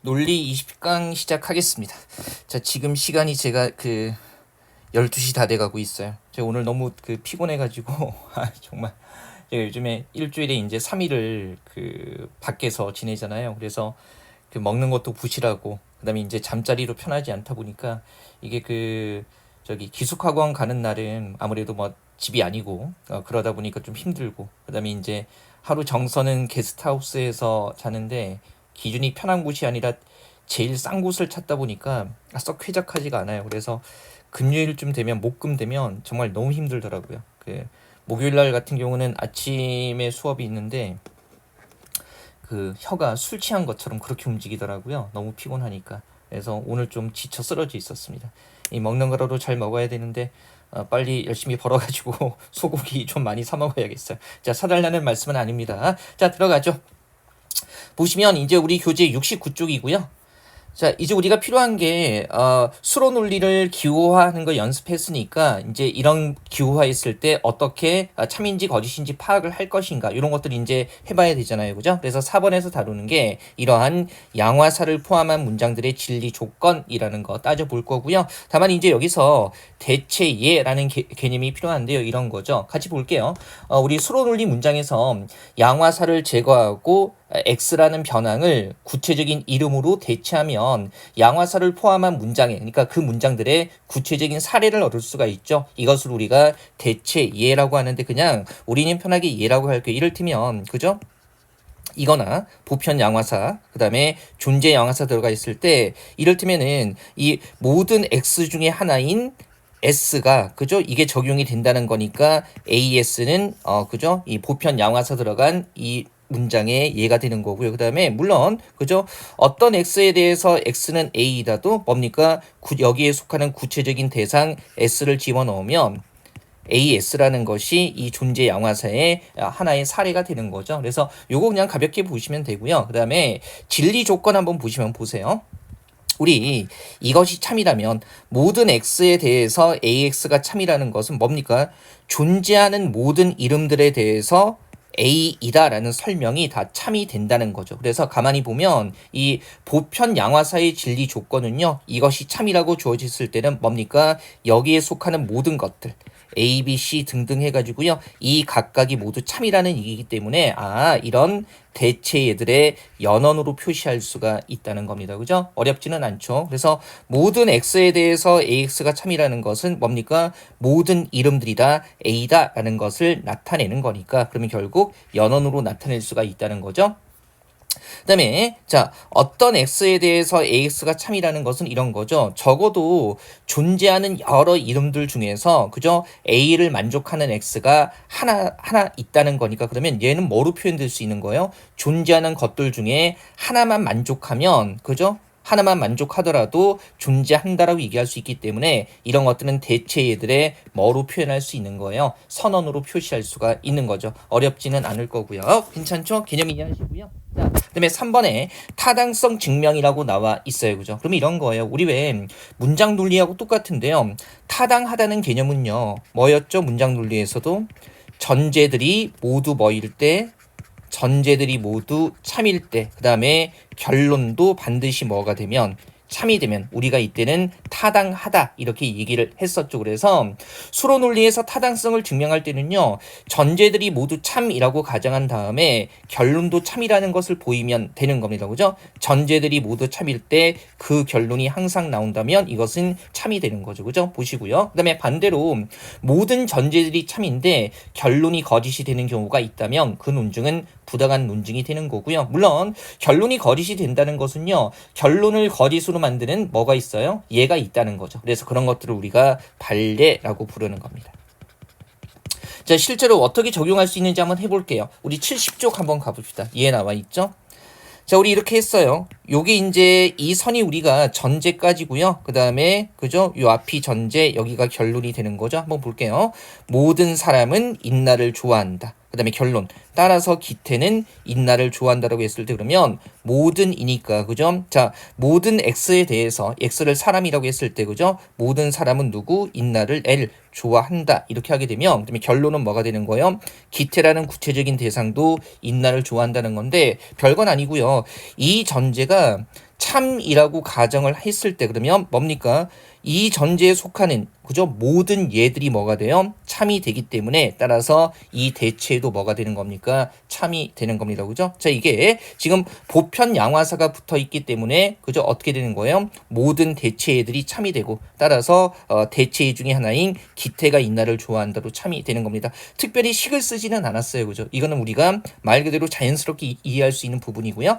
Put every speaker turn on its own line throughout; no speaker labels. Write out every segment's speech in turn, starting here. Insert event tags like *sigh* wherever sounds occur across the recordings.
논리 20강 시작하겠습니다. 자, 지금 시간이 제가 그 12시 다 돼가고 있어요. 제가 오늘 너무 그 피곤해가지고, *laughs* 아, 정말. 제가 요즘에 일주일에 이제 3일을 그 밖에서 지내잖아요. 그래서 그 먹는 것도 부실하고, 그 다음에 이제 잠자리로 편하지 않다 보니까 이게 그 저기 기숙학원 가는 날은 아무래도 뭐 집이 아니고, 어, 그러다 보니까 좀 힘들고, 그 다음에 이제 하루 정서는 게스트하우스에서 자는데 기준이 편한 곳이 아니라 제일 싼 곳을 찾다 보니까 썩 쾌적하지가 않아요. 그래서 금요일쯤 되면 목금 되면 정말 너무 힘들더라고요. 그 목요일 날 같은 경우는 아침에 수업이 있는데 그 혀가 술 취한 것처럼 그렇게 움직이더라고요. 너무 피곤하니까. 그래서 오늘 좀 지쳐 쓰러져 있었습니다. 이 먹는 거라도 잘 먹어야 되는데 어, 빨리 열심히 벌어가지고 *laughs* 소고기 좀 많이 사 먹어야겠어요. 자 사달라는 말씀은 아닙니다. 자 들어가죠. 보시면 이제 우리 교재 69쪽이고요. 자, 이제 우리가 필요한 게, 어, 수로 논리를 기호화하는 거 연습했으니까, 이제 이런 기호화했을 때 어떻게 아, 참인지 거짓인지 파악을 할 것인가, 이런 것들 이제 해봐야 되잖아요. 그죠? 그래서 4번에서 다루는 게, 이러한 양화사를 포함한 문장들의 진리 조건이라는 거 따져볼 거고요. 다만 이제 여기서 대체예라는 개, 개념이 필요한데요. 이런 거죠. 같이 볼게요. 어, 우리 수로 논리 문장에서 양화사를 제거하고 x라는 변항을 구체적인 이름으로 대체하면 양화사를 포함한 문장에 그러니까 그 문장들의 구체적인 사례를 얻을 수가 있죠. 이것을 우리가 대체 예라고 하는데 그냥 우리는 편하게 예라고 할게요. 이를테면 그죠? 이거나 보편 양화사 그다음에 존재 양화사 들어가 있을 때 이를테면은 이 모든 x 중에 하나인 S가 그죠? 이게 적용이 된다는 거니까 AS는 어 그죠? 이 보편 양화사 들어간 이 문장의 예가 되는 거고요. 그 다음에 물론 그죠 어떤 x에 대해서 x는 a이다도 뭡니까 구, 여기에 속하는 구체적인 대상 s를 집어넣으면 AS라는 것이 이 존재 양화사의 하나의 사례가 되는 거죠. 그래서 요거 그냥 가볍게 보시면 되고요. 그 다음에 진리 조건 한번 보시면 보세요. 우리 이것이 참이라면 모든 x에 대해서 ax가 참이라는 것은 뭡니까? 존재하는 모든 이름들에 대해서 A이다라는 설명이 다 참이 된다는 거죠. 그래서 가만히 보면 이 보편 양화사의 진리 조건은요. 이것이 참이라고 주어졌을 때는 뭡니까? 여기에 속하는 모든 것들 A, B, C 등등 해가지고요. 이 각각이 모두 참이라는 얘기이기 때문에 아 이런 대체 얘들의 연언으로 표시할 수가 있다는 겁니다. 그죠? 어렵지는 않죠. 그래서 모든 X에 대해서 AX가 참이라는 것은 뭡니까? 모든 이름들이 다 A다라는 것을 나타내는 거니까 그러면 결국 연언으로 나타낼 수가 있다는 거죠. 그다음에 자 어떤 x에 대해서 ax가 참이라는 것은 이런 거죠. 적어도 존재하는 여러 이름들 중에서 그죠 a를 만족하는 x가 하나 하나 있다는 거니까 그러면 얘는 뭐로 표현될 수 있는 거예요? 존재하는 것들 중에 하나만 만족하면 그죠 하나만 만족하더라도 존재한다라고 얘기할 수 있기 때문에 이런 것들은 대체 얘들의 뭐로 표현할 수 있는 거예요. 선언으로 표시할 수가 있는 거죠. 어렵지는 않을 거고요. 괜찮죠? 개념 이해하시고요. 자, 그다음에 3번에 타당성 증명이라고 나와 있어요. 그죠? 그럼 이런 거예요. 우리 왜 문장 논리하고 똑같은데요. 타당하다는 개념은요. 뭐였죠? 문장 논리에서도 전제들이 모두 뭐일 때 전제들이 모두 참일 때, 그 다음에 결론도 반드시 뭐가 되면 참이 되면 우리가 이때는 타당하다 이렇게 얘기를 했었죠. 그래서 수로 논리에서 타당성을 증명할 때는요. 전제들이 모두 참이라고 가정한 다음에 결론도 참이라는 것을 보이면 되는 겁니다. 그죠? 전제들이 모두 참일 때 그 결론이 항상 나온다면 이것은 참이 되는 거죠. 그죠? 보시고요. 그다음에 반대로 모든 전제들이 참인데 결론이 거짓이 되는 경우가 있다면 그 논증은 부당한 논증이 되는 거고요. 물론 결론이 거짓이 된다는 것은요. 결론을 거짓으로 만드는 뭐가 있어요? 예가 있다는 거죠. 그래서 그런 것들을 우리가 발례라고 부르는 겁니다. 자, 실제로 어떻게 적용할 수 있는지 한번 해볼게요. 우리 70쪽 한번 가봅시다. 예 나와 있죠? 자, 우리 이렇게 했어요. 요게 이제 이 선이 우리가 전제까지고요. 그 다음에 그죠? 요 앞이 전제, 여기가 결론이 되는 거죠. 한번 볼게요. 모든 사람은 인나를 좋아한다. 그 다음에 결론. 따라서 기태는 인나를 좋아한다라고 했을 때 그러면 모든 이니까 그죠? 자 모든 x에 대해서 x를 사람이라고 했을 때 그죠? 모든 사람은 누구? 인나를 l 좋아한다 이렇게 하게 되면 그다음에 결론은 뭐가 되는 거예요? 기태라는 구체적인 대상도 인나를 좋아한다는 건데 별건 아니고요. 이 전제가 참이라고 가정을 했을 때 그러면 뭡니까? 이 전제에 속하는 그죠? 모든 얘들이 뭐가 돼요? 참이 되기 때문에 따라서 이 대체도 뭐가 되는 겁니까? 참이 되는 겁니다. 그죠? 자, 이게 지금 보편 양화사가 붙어 있기 때문에 그죠? 어떻게 되는 거예요? 모든 대체애들이 참이 되고 따라서 어, 대체애 중에 하나인 기태가 인나를 좋아한다로 참이 되는 겁니다. 특별히 식을 쓰지는 않았어요. 그죠? 이거는 우리가 말 그대로 자연스럽게 이- 이해할 수 있는 부분이고요.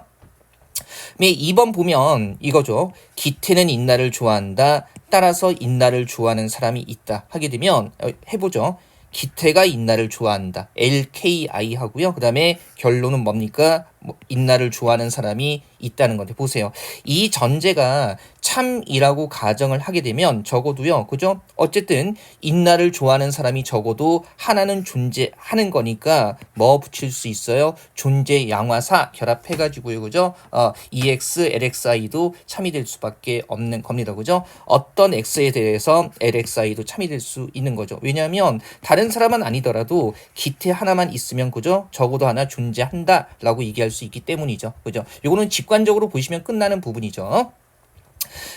네, 2번 보면 이거죠. 기태는 인나를 좋아한다. 따라서 인나를 좋아하는 사람이 있다. 하게 되면 어, 해보죠. 기태가 인나를 좋아한다. LKI 하고요. 그 다음에 결론은 뭡니까? 뭐, 인나를 좋아하는 사람이 있다는 건데 보세요. 이 전제가 참이라고 가정을 하게 되면 적어도요. 그죠? 어쨌든 인나를 좋아하는 사람이 적어도 하나는 존재하는 거니까 뭐 붙일 수 있어요? 존재 양화사 결합해 가지고요. 그죠? 어, EX, LXI도 참이 될 수밖에 없는 겁니다. 그죠? 어떤 X에 대해서 LXI도 참이 될 수 있는 거죠. 왜냐하면 다른 사람은 아니더라도 기태 하나만 있으면 그죠? 적어도 하나 존재한다라고 얘기할 수 있기 때문이죠. 그죠? 요거는 직관적으로 보시면 끝나는 부분이죠.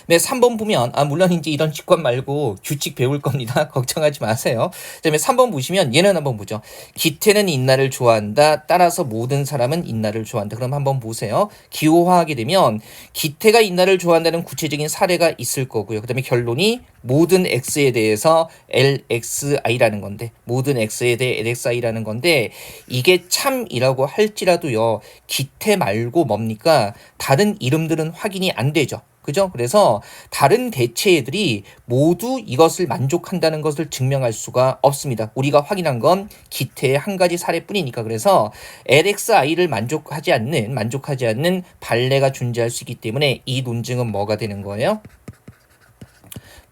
네, 3번 보면 아 물론 이제 이런 직관 말고 규칙 배울 겁니다. *laughs* 걱정하지 마세요. 그다음에 3번 보시면 얘는 한번 보죠. 기태는 인나를 좋아한다. 따라서 모든 사람은 인나를 좋아한다. 그럼 한번 보세요. 기호화하게 되면 기태가 인나를 좋아한다는 구체적인 사례가 있을 거고요. 그다음에 결론이 모든 x에 대해서 lxi라는 건데 모든 x에 대해 lxi라는 건데 이게 참이라고 할지라도요. 기태 말고 뭡니까? 다른 이름들은 확인이 안 되죠. 그죠? 그래서 다른 대체애들이 모두 이것을 만족한다는 것을 증명할 수가 없습니다. 우리가 확인한 건 기태의 한 가지 사례뿐이니까 그래서 LXI를 만족하지 않는 만족하지 않는 발레가 존재할 수 있기 때문에 이 논증은 뭐가 되는 거예요?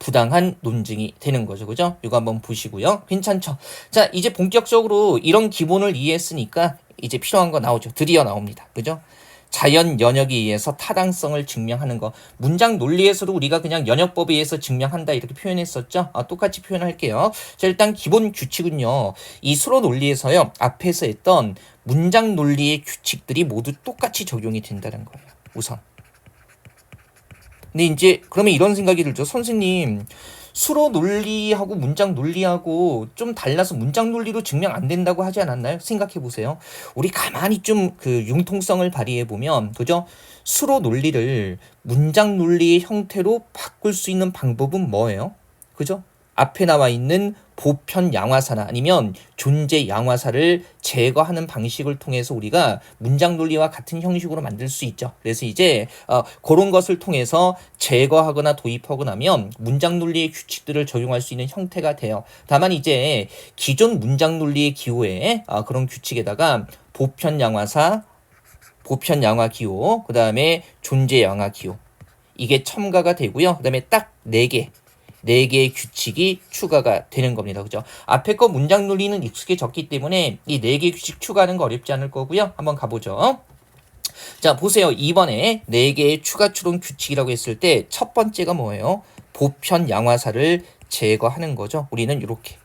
부당한 논증이 되는 거죠. 그죠? 이거 한번 보시고요. 괜찮죠? 자, 이제 본격적으로 이런 기본을 이해했으니까 이제 필요한 거 나오죠. 드디어 나옵니다. 그죠? 자연 연역에 의해서 타당성을 증명하는 거. 문장 논리에서도 우리가 그냥 연역법에 의해서 증명한다 이렇게 표현했었죠. 아, 똑같이 표현할게요. 자, 일단 기본 규칙은요. 이 수로 논리에서요. 앞에서 했던 문장 논리의 규칙들이 모두 똑같이 적용이 된다는 거예요. 우선. 근데 이제 그러면 이런 생각이 들죠. 선생님, 수로 논리하고 문장 논리하고 좀 달라서 문장 논리로 증명 안 된다고 하지 않았나요? 생각해 보세요. 우리 가만히 좀 그 융통성을 발휘해 보면 그죠? 수로 논리를 문장 논리의 형태로 바꿀 수 있는 방법은 뭐예요? 그죠? 앞에 나와 있는 보편 양화사나 아니면 존재 양화사를 제거하는 방식을 통해서 우리가 문장 논리와 같은 형식으로 만들 수 있죠. 그래서 이제 어, 그런 것을 통해서 제거하거나 도입하고 나면 문장 논리의 규칙들을 적용할 수 있는 형태가 돼요. 다만 이제 기존 문장 논리의 기호에 어, 그런 규칙에다가 보편 양화사, 보편 양화 기호, 그 다음에 존재 양화 기호 이게 첨가가 되고요. 그 다음에 딱네 개. 네 개의 규칙이 추가가 되는 겁니다. 그죠? 앞에 거 문장 논리는 익숙해졌기 때문에 이 네 개의 규칙 추가하는 거 어렵지 않을 거고요. 한번 가보죠. 자, 보세요. 이번에 네 개의 추가 추론 규칙이라고 했을 때 첫 번째가 뭐예요? 보편 양화사를 제거하는 거죠. 우리는 이렇게.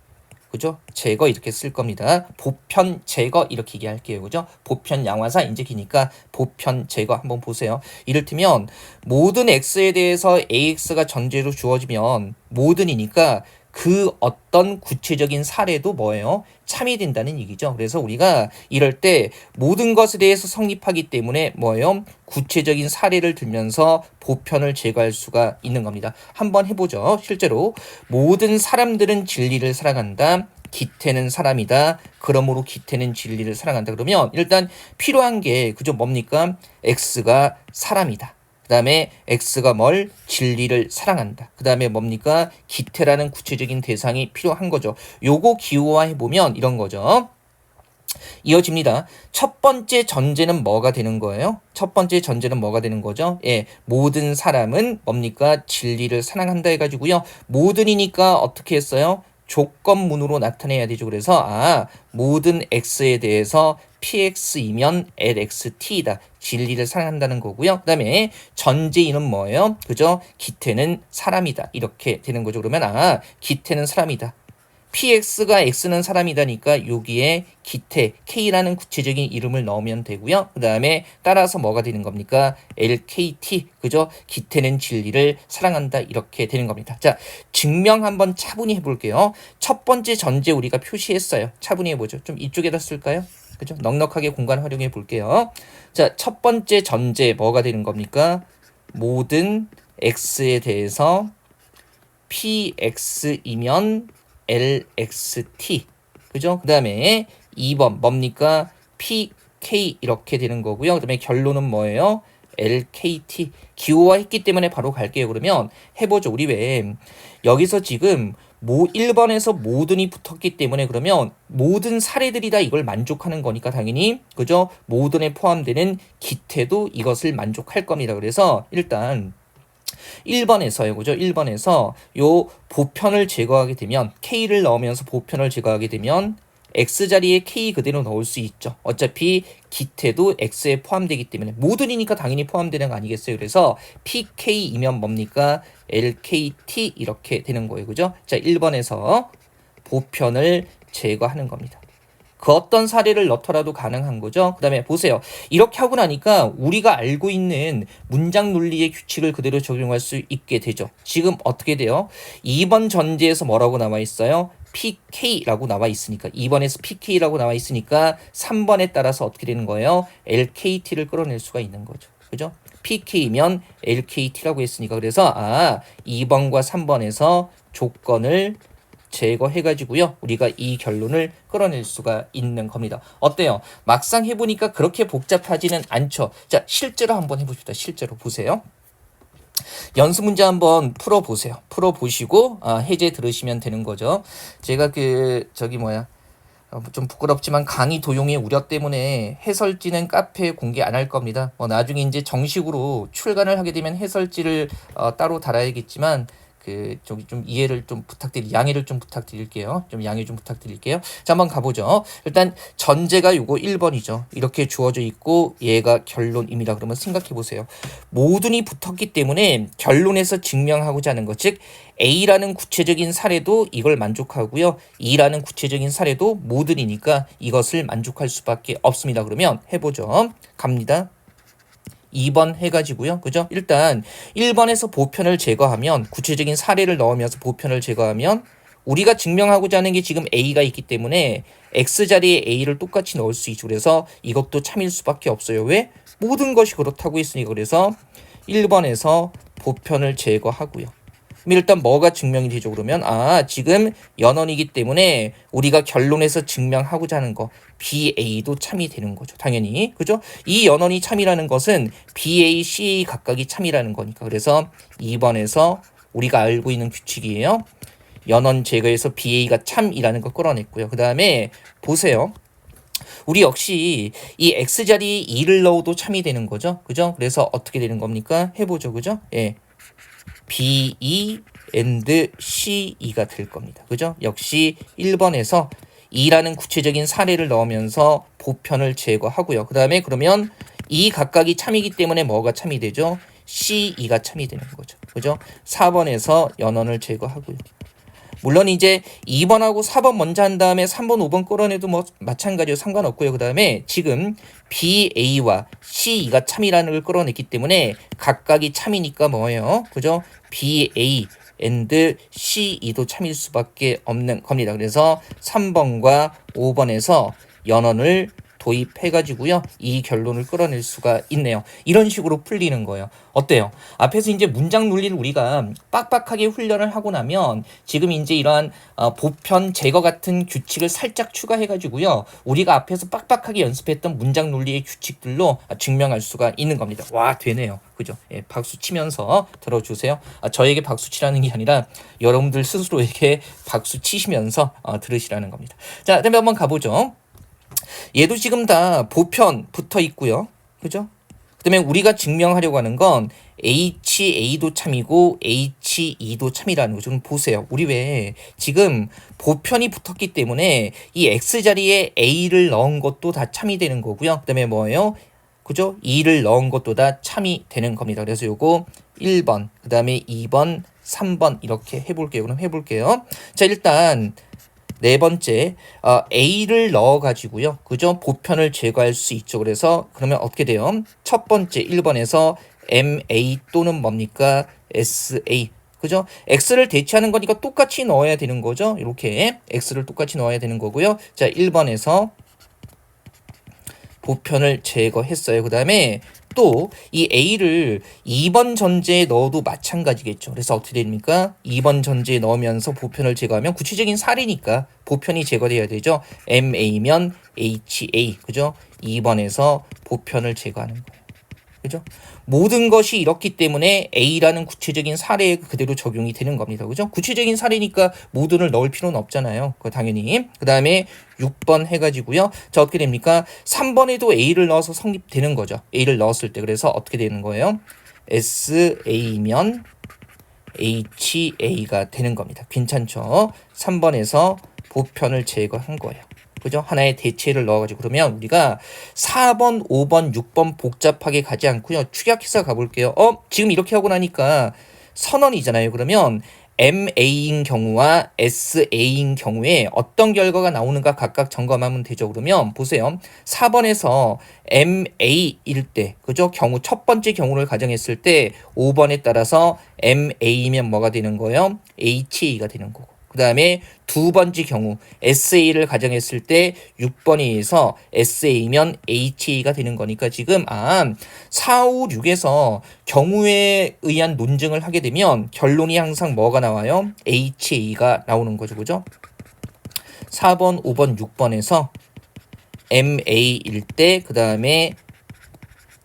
그죠? 제거 이렇게 쓸 겁니다. 보편 제거 이렇게 얘기할게요. 그죠? 보편 양화사 이제 기니까 보편 제거 한번 보세요. 이를테면 모든 x에 대해서 ax가 전제로 주어지면 모든이니까 그 어떤 구체적인 사례도 뭐예요? 참이 된다는 얘기죠. 그래서 우리가 이럴 때 모든 것에 대해서 성립하기 때문에 뭐예요? 구체적인 사례를 들면서 보편을 제거할 수가 있는 겁니다. 한번 해보죠. 실제로 모든 사람들은 진리를 사랑한다. 기태는 사람이다. 그러므로 기태는 진리를 사랑한다. 그러면 일단 필요한 게 그저 뭡니까? x가 사람이다. 그 다음에 X가 뭘? 진리를 사랑한다. 그 다음에 뭡니까? 기태라는 구체적인 대상이 필요한 거죠. 요거 기호화해보면 이런 거죠. 이어집니다. 첫 번째 전제는 뭐가 되는 거예요? 첫 번째 전제는 뭐가 되는 거죠? 예, 모든 사람은 뭡니까? 진리를 사랑한다 해가지고요. 모든이니까 어떻게 했어요? 조건문으로 나타내야 되죠. 그래서 아 모든 x에 대해서 px이면 lxt이다. 진리를 사랑한다는 거고요. 그다음에 전제인은 뭐예요? 그죠? 기태는 사람이다. 이렇게 되는 거죠. 그러면 아 기태는 사람이다. Px가 x는 사람이다니까 여기에 기태 k라는 구체적인 이름을 넣으면 되고요. 그 다음에 따라서 뭐가 되는 겁니까? lkt 그죠? 기태는 진리를 사랑한다 이렇게 되는 겁니다. 자 증명 한번 차분히 해볼게요. 첫 번째 전제 우리가 표시했어요. 차분히 해보죠. 좀 이쪽에다 쓸까요? 그죠? 넉넉하게 공간 활용해 볼게요. 자, 첫 번째 전제 뭐가 되는 겁니까? 모든 x에 대해서 px이면 lxt. 그죠? 그 다음에 2번 뭡니까? pk 이렇게 되는 거고요. 그 다음에 결론은 뭐예요? lkt. 기호화했기 때문에 바로 갈게요. 그러면 해보죠. 우리 왜 여기서 지금 모 1번에서 모든이 붙었기 때문에 그러면 모든 사례들이 다 이걸 만족하는 거니까 당연히 그죠? 모든에 포함되는 기태도 이것을 만족할 겁니다. 그래서 일단 1번에서요. 그죠? 1번에서 요 보편을 제거하게 되면 K를 넣으면서 보편을 제거하게 되면 X 자리에 K 그대로 넣을 수 있죠. 어차피 기태도 X에 포함되기 때문에 모든이니까 당연히 포함되는 거 아니겠어요. 그래서 PK이면 뭡니까? LKT 이렇게 되는 거예요. 그죠? 자, 1번에서 보편을 제거하는 겁니다. 그 어떤 사례를 넣더라도 가능한 거죠. 그 다음에 보세요. 이렇게 하고 나니까 우리가 알고 있는 문장 논리의 규칙을 그대로 적용할 수 있게 되죠. 지금 어떻게 돼요? 2번 전제에서 뭐라고 나와 있어요? PK라고 나와 있으니까 2번에서 PK라고 나와 있으니까 3번에 따라서 어떻게 되는 거예요? LKT를 끌어낼 수가 있는 거죠. 그죠? PK면 LKT라고 했으니까 그래서 아 2번과 3번에서 조건을 제거해가지고요. 우리가 이 결론을 끌어낼 수가 있는 겁니다. 어때요? 막상 해보니까 그렇게 복잡하지는 않죠. 자, 실제로 한번 해봅시다. 실제로 보세요. 연습 문제 한번 풀어보세요. 풀어보시고 아, 해제 들으시면 되는 거죠. 제가 그 저기 뭐야 어, 좀 부끄럽지만 강의 도용의 우려 때문에 해설지는 카페에 공개 안 할 겁니다. 어, 나중에 이제 정식으로 출간을 하게 되면 해설지를 어, 따로 달아야겠지만 그 저기 좀 이해를 좀 부탁드릴 양해를 좀 부탁드릴게요. 좀 양해 좀 부탁드릴게요. 자, 한번 가보죠. 일단 전제가 요거 1번이죠. 이렇게 주어져 있고 얘가 결론입니다. 그러면 생각해 보세요. 모든이 붙었기 때문에 결론에서 증명하고자 하는 것, 즉 A라는 구체적인 사례도 이걸 만족하고요. E라는 구체적인 사례도 모든이니까 이것을 만족할 수밖에 없습니다. 그러면 해보죠. 갑니다. 2번 해가지고요. 그죠? 일단 1번에서 보편을 제거하면 구체적인 사례를 넣으면서 보편을 제거하면 우리가 증명하고자 하는 게 지금 A가 있기 때문에 X 자리에 A를 똑같이 넣을 수 있죠. 그래서 이것도 참일 수밖에 없어요. 왜? 모든 것이 그렇다고 했으니까 그래서 1번에서 보편을 제거하고요. 그럼 일단 뭐가 증명이 되죠 그러면 아 지금 연원이기 때문에 우리가 결론에서 증명하고자 하는 거 BA도 참이 되는 거죠 당연히 그죠 이 연원이 참이라는 것은 BA, CA 각각이 참이라는 거니까 그래서 2번에서 우리가 알고 있는 규칙이에요 연원 제거에서 BA가 참이라는 거 끌어냈고요 그 다음에 보세요 우리 역시 이 x 자리에 2를 넣어도 참이 되는 거죠. 그죠? 그래서 어떻게 되는 겁니까? 해보죠. 그죠? 예. B, E, and C, E가 될 겁니다. 그죠? 역시 1번에서 2라는 구체적인 사례를 넣으면서 보편을 제거하고요. 그 다음에 그러면 이 각각이 참이기 때문에 뭐가 참이 되죠? C, E가 참이 되는 거죠. 그죠? 4번에서 연원을 제거하고요. 물론 이제 2번하고 4번 먼저 한 다음에 3번, 5번 끌어내도 뭐 마찬가지로 상관없고요. 그 다음에 지금 BA와 CE가 참이라는 걸 끌어냈기 때문에 각각이 참이니까 뭐예요? 그죠? BA and CE도 참일 수밖에 없는 겁니다. 그래서 3번과 5번에서 연원을 도입해가지고요. 이 결론을 끌어낼 수가 있네요. 이런 식으로 풀리는 거예요. 어때요? 앞에서 이제 문장 논리를 우리가 빡빡하게 훈련을 하고 나면 지금 이제 이러한 어, 보편 제거 같은 규칙을 살짝 추가해가지고요. 우리가 앞에서 빡빡하게 연습했던 문장 논리의 규칙들로 증명할 수가 있는 겁니다. 와, 되네요. 그죠? 예, 박수 치면서 들어주세요. 아, 저에게 박수 치라는 게 아니라 여러분들 스스로에게 박수 치시면서 어, 들으시라는 겁니다. 자, 그다음에 한번 가보죠. 얘도 지금 다 보편 붙어 있고요. 그죠? 그다음에 우리가 증명하려고 하는 건 HA도 참이고 HE도 참이라는 거 좀 보세요. 우리 왜 지금 보편이 붙었기 때문에 이 X 자리에 A를 넣은 것도 다 참이 되는 거고요. 그다음에 뭐예요? 그죠? 2를 넣은 것도 다 참이 되는 겁니다. 그래서 요거 1번, 그 다음에 2번, 3번 이렇게 해볼게요. 그럼 해볼게요. 자, 일단 네 번째 어, A를 넣어 가지고요. 그죠? 보편을 제거할 수 있죠. 그래서 그러면 어떻게 돼요? 첫 번째 1번에서 MA 또는 뭡니까? SA 그죠? x를 대체하는 거니까 똑같이 넣어야 되는 거죠. 이렇게 x를 똑같이 넣어야 되는 거고요. 자, 1번에서 보편을 제거했어요. 그 다음에 또 이 a를 2번 전제에 넣어도 마찬가지겠죠. 그래서 어떻게 됩니까? 2번 전제에 넣으면서 보편을 제거하면 구체적인 사례니까 보편이 제거돼야 되죠. ma면 ha 그죠? 2번에서 보편을 제거하는 거예요. 그죠? 모든 것이 이렇기 때문에 A라는 구체적인 사례에 그대로 적용이 되는 겁니다. 그죠? 구체적인 사례니까 모든을 넣을 필요는 없잖아요. 그 당연히. 그 다음에 6번 해가지고요. 자, 어떻게 됩니까? 3번에도 A를 넣어서 성립되는 거죠. A를 넣었을 때. 그래서 어떻게 되는 거예요? SA면 HA가 되는 겁니다. 괜찮죠? 3번에서 보편을 제거한 거예요. 그죠? 하나의 대체를 넣어가지고 그러면 우리가 4번, 5번, 6번 복잡하게 가지 않고요. 축약해서 가볼게요. 어? 지금 이렇게 하고 나니까 선언이잖아요. 그러면 MA인 경우와 SA인 경우에 어떤 결과가 나오는가 각각 점검하면 되죠. 그러면 보세요. 4번에서 MA일 때, 그죠? 경우 첫 번째 경우를 가정했을 때 5번에 따라서 MA면 뭐가 되는 거예요? HA가 되는 거고. 그 다음에 두 번째 경우 SA를 가정했을 때 6번에 의해서 SA면 HA가 되는 거니까 지금 아 4, 5, 6에서 경우에 의한 논증을 하게 되면 결론이 항상 뭐가 나와요? HA가 나오는 거죠. 그죠? 4번, 5번, 6번에서 MA일 때, 그 다음에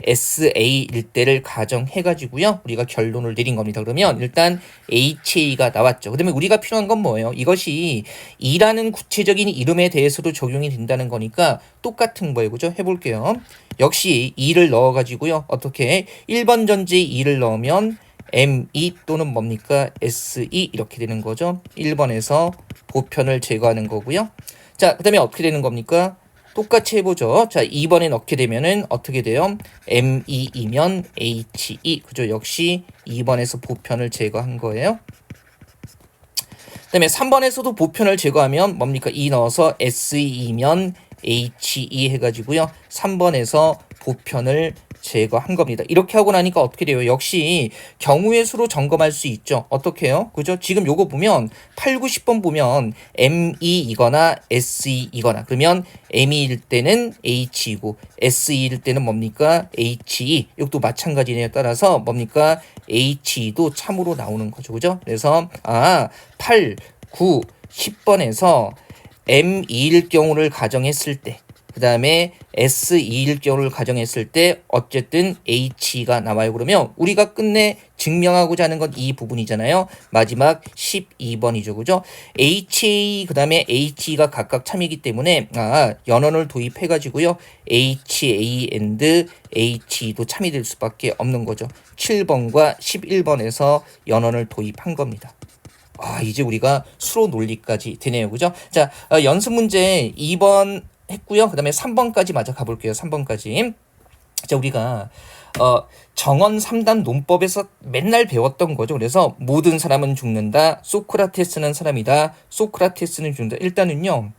SA일 때를 가정해가지고요. 우리가 결론을 내린 겁니다. 그러면 일단 HA가 나왔죠. 그다음에 우리가 필요한 건 뭐예요? 이것이 이라는 구체적인 이름에 대해서도 적용이 된다는 거니까 똑같은 거예요. 그죠? 해볼게요. 역시 2를 넣어가지고요. 어떻게 1번 전지에 2를 넣으면 M2 또는 뭡니까? SE 이렇게 되는 거죠. 1번에서 보편을 제거하는 거고요. 자, 그 다음에 어떻게 되는 겁니까? 똑같이 해보죠. 자, 2번에 넣게 되면은 어떻게 돼요? M2이면 HE. 그죠? 역시 2번에서 보편을 제거한 거예요. 그 다음에 3번에서도 보편을 제거하면 뭡니까? 2 넣어서 SE면 HE 해가지고요. 3번에서 보편을 제거한 겁니다. 이렇게 하고 나니까 어떻게 돼요? 역시 경우의 수로 점검할 수 있죠. 어떻게 해요? 그죠? 지금 요거 보면 8, 9, 10번 보면 ME이거나 SE이거나 그러면 ME일 때는 H이고 SE일 때는 뭡니까? HE. 이것도 마찬가지네요. 따라서 뭡니까? HE도 참으로 나오는 거죠. 그죠? 그래서 아, 8, 9, 10번에서 M2일 경우를 가정했을 때 그 다음에 S2일 경우를 가정했을 때 어쨌든 H가 나와요. 그러면 우리가 끝내 증명하고자 하는 건 이 부분이잖아요. 마지막 12번이죠. 그죠? HA 그 다음에 HE가 각각 참이기 때문에 아, 연원을 도입해 가지고요. HA and HE도 참이 될 수밖에 없는 거죠. 7번과 11번에서 연원을 도입한 겁니다. 아, 이제 우리가 수로 논리까지 되네요. 그죠? 자, 어, 연습 문제 2번 했고요. 그 다음에 3번까지 마저 가볼게요. 3번까지. 자, 우리가 어, 정원 3단 논법에서 맨날 배웠던 거죠. 그래서 모든 사람은 죽는다. 소크라테스는 사람이다. 소크라테스는 죽는다. 일단은요.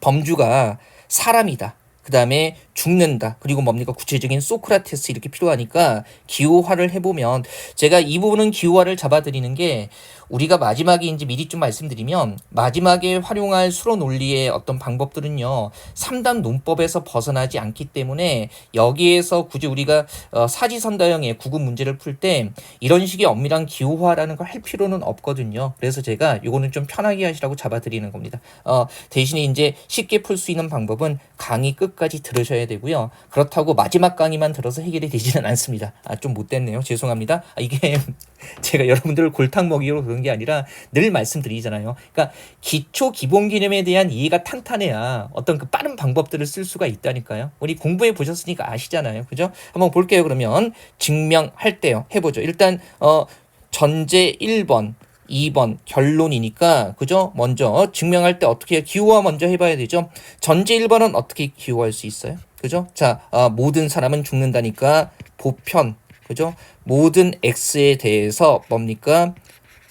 범주가 사람이다. 그 다음에 죽는다. 그리고 뭡니까? 구체적인 소크라테스 이렇게 필요하니까 기호화를 해보면 제가 이 부분은 기호화를 잡아드리는 게 우리가 마지막에 이제 미리 좀 말씀드리면 마지막에 활용할 수로 논리의 어떤 방법들은요 3단 논법에서 벗어나지 않기 때문에 여기에서 굳이 우리가 어, 사지선다형의 구급 문제를 풀 때 이런 식의 엄밀한 기호화라는 걸 할 필요는 없거든요. 그래서 제가 요거는 좀 편하게 하시라고 잡아드리는 겁니다. 어, 대신에 이제 쉽게 풀 수 있는 방법은 강의 끝까지 들으셔야 되고요. 그렇다고 마지막 강의만 들어서 해결이 되지는 않습니다. 아, 좀 못됐네요. 죄송합니다. 아, 이게 *laughs* 제가 여러분들을 골탕 먹이로 그런 게 아니라 늘 말씀드리잖아요. 그러니까 기초 기본 개념에 대한 이해가 탄탄해야 어떤 그 빠른 방법들을 쓸 수가 있다니까요. 우리 공부해 보셨으니까 아시잖아요. 그죠? 한번 볼게요. 그러면 증명할 때요. 해보죠. 일단 어 전제 1번 2번 결론이니까 그죠? 먼저 증명할 때 어떻게 기호화 먼저 해봐야 되죠. 전제 1번은 어떻게 기호할 수 있어요? 그죠? 자 어, 모든 사람은 죽는다니까 보편 그죠? 모든 x에 대해서 뭡니까?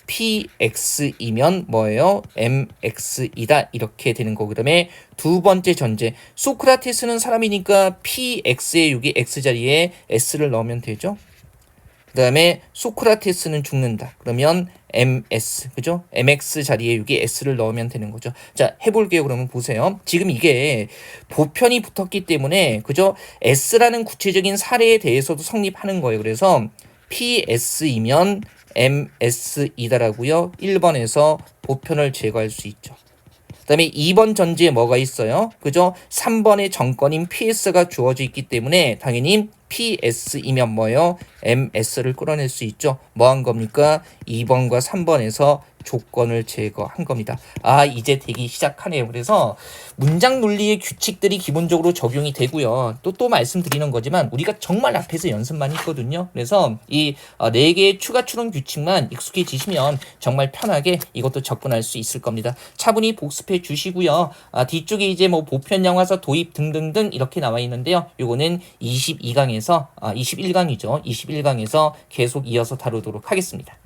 Px이면 뭐예요? mx이다 이렇게 되는 거고 그다음에 두 번째 전제 소크라테스는 사람이니까 px의 여기 x 자리에 s를 넣으면 되죠. 그다음에 소크라테스는 죽는다. 그러면 ms 그죠? mx 자리에 여기 s를 넣으면 되는 거죠. 자 해 볼게요. 그러면 보세요. 지금 이게 보편이 붙었기 때문에 그죠? s라는 구체적인 사례에 대해서도 성립하는 거예요. 그래서 ps이면 ms이다라고요. 1번에서 보편을 제거할 수 있죠. 그다음에 2번 전제에 뭐가 있어요? 그죠? 3번의 정권인 PS가 주어져 있기 때문에 당연히 PS이면 뭐예요? MS를 끌어낼 수 있죠. 뭐 한 겁니까? 2번과 3번에서 조건을 제거한 겁니다. 아, 이제 되기 시작하네요. 그래서 문장 논리의 규칙들이 기본적으로 적용이 되고요. 또또 말씀드리는 거지만 우리가 정말 앞에서 연습만 했거든요. 그래서 이 네 개의 추가 추론 규칙만 익숙해지시면 정말 편하게 이것도 접근할 수 있을 겁니다. 차분히 복습해 주시고요. 아, 뒤쪽에 이제 뭐 보편 영화사 도입 등등등 이렇게 나와 있는데요. 요거는 22강에서 아, 21강이죠. 21강에서 계속 이어서 다루도록 하겠습니다.